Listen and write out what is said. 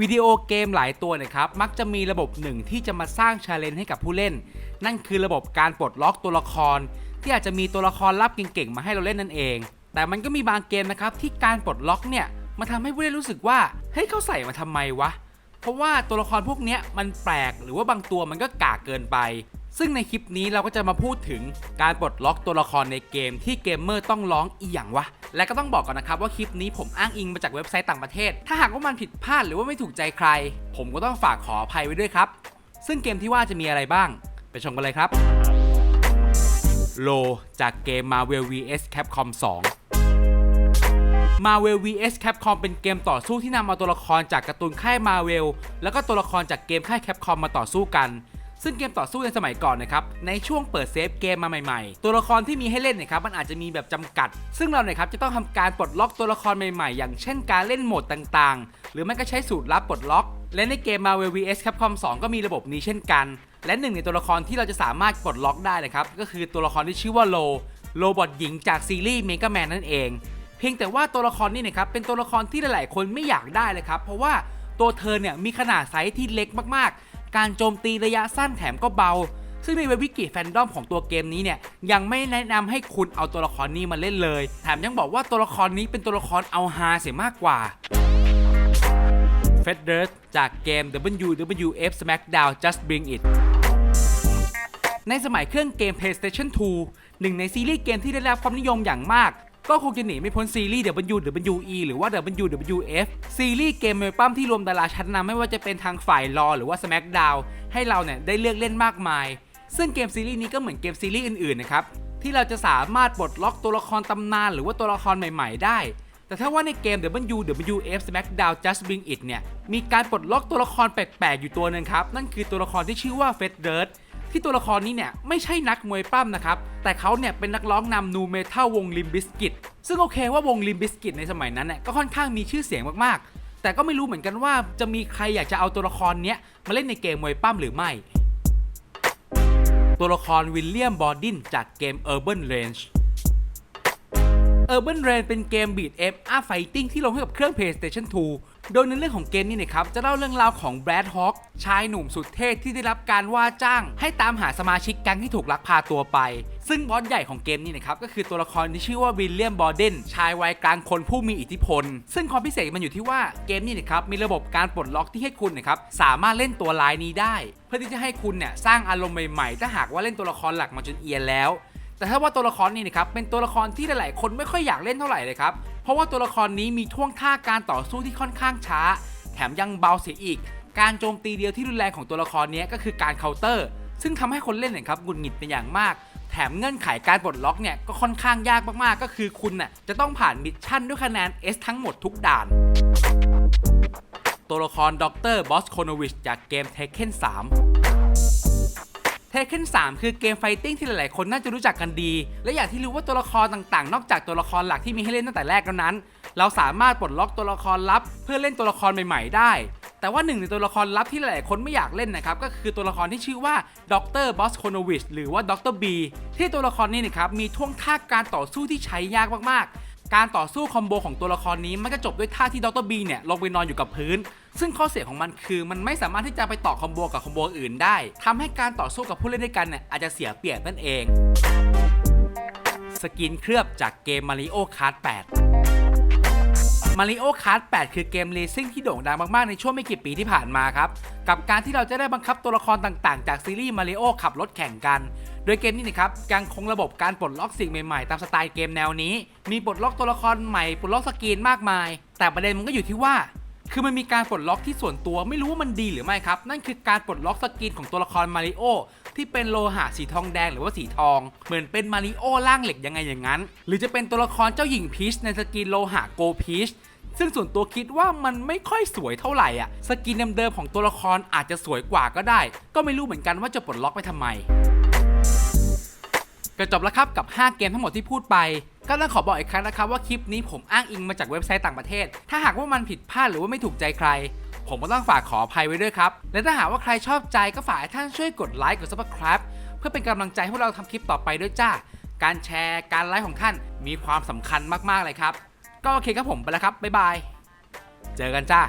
วิดีโอเกมหลายตัวเนะครับ มักจะมีระบบหนึ่งที่จะมาสร้างชาเลนจ์ให้กับผู้เล่น นั่นคือระบบการปลดล็อกตัวละคร ที่อาจจะมีตัวละครลับเก่งๆมาให้เราเล่นนั่นเอง แต่มันก็มีบางเกมนะครับที่การปลดล็อกเนี่ยมาทำให้ผู้เล่นรู้สึกว่าเฮ้ยเขาใส่มาทำไมวะ เพราะว่าตัวละครพวกนี้มันแปลกหรือว่าบางตัวมันก็กากเกินไป ซึ่งในคลิปนี้เราก็จะมาพูดถึงการปลดล็อกตัวละครในเกมที่เกมเมอร์ต้องร้องอีหยังวะ และก็ต้องบอกก่อนนะครับว่าคลิปนี้ผมอ้างอิงมาจากเว็บไซต์ต่างประเทศ ถ้าหากว่ามันผิดพลาดหรือว่าไม่ถูกใจใคร ผมก็ต้องฝากขออภัยไว้ด้วยครับ ซึ่งเกมที่ว่าจะมีอะไรบ้าง ไปชมกันเลยครับ โลจากเกม Marvel vs Capcom 2 Marvel vs Capcom เป็นเกมต่อสู้ที่นำเอาตัวละครจากการ์ตูนค่าย Marvel แล้วก็ตัวละครจากเกมค่าย Capcom มาต่อสู้กัน ซึ่งเกมต่อสู้ในสมัยก่อนนะครับในช่วงเปิดเซฟเกมมาใหม่ๆ ตัวละครที่มีให้เล่นเนะครับมันอาจจะมีแบบจำกัด ซึ่งเราเนี่ยครับจะต้องทำการปลดล็อกตัวละครใหม่ๆ อย่างเช่นการเล่นโหมดต่างๆ หรือไม่ก็ใช้สูตรลับปลดล็อก และในเกม Marvel vs Capcom 2 ก็มีระบบนี้เช่นกัน และหนึ่งในตัวละครที่เราจะสามารถปลดล็อกได้นะครับก็คือตัวละครที่ชื่อว่าโลโรบอทหญิงจากซีรีส์เมกาแมนนั่นเอง เพียงแต่ว่าตัวละครนี่นะครับเป็นตัวละครที่หลายๆ คนไม่อยากได้เลยครับเพราะว่าตัวเธอเนี่ยมีขนาดไซส์ที่เล็กมากๆ การโจมตีระยะสั้นแถมก็เบา ซึ่งในเว็บวิกิแฟนดอมของตัวเกมนี้เนี่ยยังไม่แนะนำให้คุณเอาตัวละครนี้มาเล่นเลย แถมยังบอกว่าตัวละครนี้เป็นตัวละครเอาฮาเสียมากกว่า f e d e r จากเกม WWF SmackDown Just Bring It ในสมัยเครื่องเกม PlayStation 2 หนึ่งในซีรีส์เกมที่ได้รับความนิยมอย่างมาก ก็คงจะหนีไม่พ้นซีรีส์ WWE หรือว่า WWF ซีรีส์เกมมวยปั้มที่รวมดาราชั้นนำไม่ว่าจะเป็นทางฝ่ายรอหรือว่า SmackDown ให้เราเนี่ยได้เลือกเล่นมากมาย ซึ่งเกมซีรีส์นี้ก็เหมือนเกมซีรีส์อื่นๆนะครับที่เราจะสามารถปลดล็อกตัวละครตำนาน หรือว่าตัวละครใหม่ ๆ ได้ แต่ถ้าว่าในเกม WWF SmackDown Just Bring It เนี่ยมีการปลดล็อกตัวละครแปลกๆอยู่ตัวหนึ่งครับนั่นคือตัวละครที่ชื่อว่า f e d e r ที่ตัวละครนี้เนี่ยไม่ใช่นักมวยปล้ำนะครับ แต่เขาเนี่ยเป็นนักร้องนำนูเมทัลวงลิมบิสกิตซึ่งโอเคว่าวงลิมบิสกิตในสมัยนั้นเนี่ยก็ค่อนข้างมีชื่อเสียงมากๆ แต่ก็ไม่รู้เหมือนกันว่าจะมีใครอยากจะเอาตัวละครเนี้ยมาเล่นในเกมมวยปล้ำหรือไม่ ตัวละครวิลเลียมบอดินจากเกม Urban Range Urban Range เป็นเกม Beat 'em up Fighting ที่ลงให้กับเครื่อง PlayStation 2 โดยในเรื่องของเกมนี้นะครับจะเล่าเรื่องราวของแบรดฮอ k ชายหนุ่มสุดเท่ที่ได้รับการว่าจ้าง ให้ตามหาสมาชิกแก๊งที่ถูกลักพาตัวไป ซึ่งบอสใหญ่ของเกมนี้นะครับก็คือตัวละครที่ชื่อว่าวิลเลียมบอเดนชายวัยกลางคนผู้มีอิทธิพล ซึ่งความพิเศษมันอยู่ที่ว่าเกมนี้นะครับมีระบบการปลดล็อกที่ให้คุณนะครับสามารถเล่นตัวร้ายนี้ได้ เพื่อที่จะให้คุณเนี่ยสร้างอารมณ์ใหม่ๆถ้าหากว่าเล่นตัวละครหลักมาจนเอียนแล้วแต่ถ้าว่าตัวละครนี้นะครับเป็นตัวละครที่หลายๆ คนไม่ค่อยอยากเล่นเท่าไหร่เลยครับ ราะว่าตัวละครนี้มีท่วงท่าการต่อสู้ที่ค่อนข้างช้า แถมยังเบาเสียอีก การโจมตีเดียวที่รุนแรงของตัวละครนี้ก็คือการเคาน์เตอร์ ซึ่งทำให้คนเล่นเนี่ยครับหงุดหงิดเป็นอย่างมาก แถมเงื่อนไขการปลดล็อกเนี่ยก็ค่อนข้างยากมากๆ ก็คือคุณน่ะจะต้องผ่านมิชชั่นด้วยคะแนน S ทั้งหมดทุกด่าน ตัวละครดรบอสโคโนวิชจากเกม Tekken 3เทคเคน3 คือเกมไฟติ้งที่หลายๆ คนน่าจะรู้จักกันดี และอย่างที่รู้ว่าตัวละครต่างๆ นอกจากตัวละครหลักที่มีให้เล่นตั้งแต่แรกแล้วนั้น เราสามารถปลดล็อกตัวละครลับ เพื่อเล่นตัวละครใหม่ๆ ได้ แต่ว่าหนึ่งในตัวละครลับที่หลายๆ คนไม่อยากเล่นนะครับ ก็คือตัวละครที่ชื่อว่าดรบอสโคโนวิชหรือว่าดรบีที่ตัวละครนี้นะครับมีท่วงท่าการต่อสู้ที่ใช้ยากมากๆ การต่อสู้คอมโบของตัวละครนี้มันก็จบด้วยท่าที่ดรบีเนี่ยลงไปนอนอยู่กับพื้น ซึ่งข้อเสียของมันคือมันไม่สามารถที่จะไปต่อคอมโบกับคอมโบอื่นได้ทำให้การต่อสู้กับผู้เล่นด้วยกันเนี่ยอาจจะเสียเปรียบนั่นเอง สกินเคลือบจากเกม Mario Kart 8 Mario Kart 8คือเกมเลซิ่งที่โด่งดังมาก ๆ ในช่วงไม่กี่ปีที่ผ่านมาครับ กับการที่เราจะได้บังคับตัวละครต่าง ๆ จากซีรีส์ Mario ขับรถแข่งกัน โดยเกมนี้นะครับยังคงระบบการปลดล็อกสิ่งใหม่ๆ ตามสไตล์เกมแนวนี้ มีปลดล็อกตัวละครใหม่ปลดล็อกสกินมากมาย แต่ประเด็นมันก็อยู่ที่ว่า คือมันมีการปลดล็อกที่ส่วนตัวไม่รู้ว่ามันดีหรือไม่ครับ นั่นคือการปลดล็อกสกินของตัวละครมาริโอที่เป็นโลหะสีทองแดงหรือว่าสีทอง เหมือนเป็นมาริโอร่างเหล็กยังไงอย่างนั้น หรือจะเป็นตัวละครเจ้าหญิงพีชในสกินโลหะโกพีชซึ่งส่วนตัวคิดว่ามันไม่ค่อยสวยเท่าไหร่อะ สกินเดิมๆของตัวละครอาจจะสวยกว่าก็ได้ ก็ไม่รู้เหมือนกันว่าจะปลดล็อกไปทำไม ก็จบแล้วครับกับ 5 เกมทั้งหมดที่พูดไป ก็ต้องขอบอกอีกครั้งนะครับว่าคลิปนี้ผมอ้างอิงมาจากเว็บไซต์ต่างประเทศ ถ้าหากว่ามันผิดพลาดหรือว่าไม่ถูกใจใคร ผมก็ต้องฝากขออภัยไว้ด้วยครับ และถ้าหากว่าใครชอบใจก็ฝากให้ท่านช่วยกดไลค์กด subscribe เพื่อเป็นกำลังใจให้พวกเราทำคลิปต่อไปด้วยจ้า การแชร์การไลค์ของท่านมีความสำคัญมากๆเลยครับ ก็โอเคครับผมไปแล้วครับบ๊ายบาย เจอกันจ้า